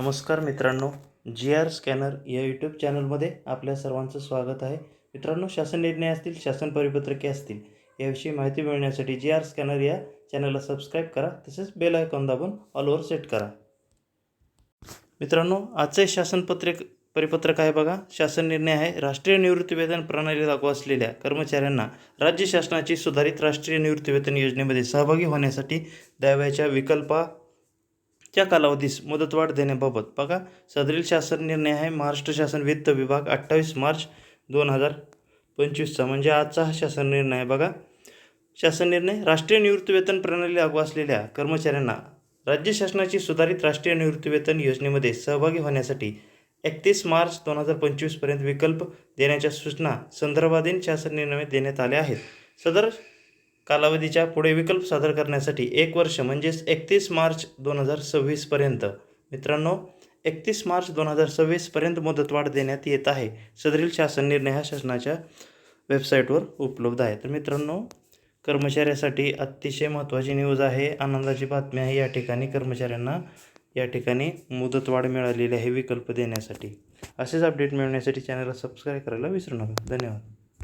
नमस्कार मित्रांनो G R scanner या यूट्यूब चॅनलमध्ये आपल्या सर्वांचं स्वागत आहे. मित्रांनो शासन निर्णय असतील शासन परिपत्रके असतील याविषयी माहिती मिळवण्यासाठी जी आर स्कॅनर या चॅनलला सबस्क्राईब करा तसेच बेल आयकॉन दाबून ऑलवर सेट करा. मित्रांनो आजचे शासनपत्रक परिपत्रक आहे बघा. शासन निर्णय आहे राष्ट्रीय निवृत्तीवेतन प्रणाली लागू असलेल्या कर्मचाऱ्यांना राज्य शासनाची सुधारित राष्ट्रीय निवृत्तीवेतन योजनेमध्ये सहभागी होण्यासाठी द्यावयाच्या विकल्पा च्या कालावधीस मुदतवाढ देण्याबाबत बघा. सदरील शासन निर्णय आहे. महाराष्ट्र शासन वित्त विभाग अठ्ठावीस मार्च दोन हजार पंचवीसचा. म्हणजे आजचा हा शासन निर्णय आहे बघा. शासन निर्णय राष्ट्रीय निवृत्तीवेतन प्रणाली लागू असलेल्या कर्मचाऱ्यांना राज्य शासनाची सुधारित राष्ट्रीय निवृत्तीवेतन योजनेमध्ये सहभागी होण्यासाठी एकतीस मार्च दोन हजार पंचवीसपर्यंत विकल्प देण्याच्या सूचना संदर्भाधीन शासन निर्णय देण्यात आल्या आहेत. सदर कालावधीच्या पुढे विकल्प सादर करण्यासाठी एक वर्ष म्हणजेच एकतीस मार्च दोन हजार सव्वीसपर्यंत मित्रांनो एकतीस मार्च दोन हजार सव्वीसपर्यंत मुदतवाढ देण्यात येत आहे. सदरील शासन निर्णय हा शासनाच्या वेबसाईटवर उपलब्ध आहे. तर मित्रांनो कर्मचाऱ्यासाठी अतिशय महत्त्वाची न्यूज आहे. आनंदाची बातमी आहे. या ठिकाणी कर्मचाऱ्यांना या ठिकाणी मुदतवाढ मिळालेली आहे विकल्प देण्यासाठी. असेच अपडेट मिळवण्यासाठी चॅनलला सबस्क्राईब करायला विसरू नका. धन्यवाद.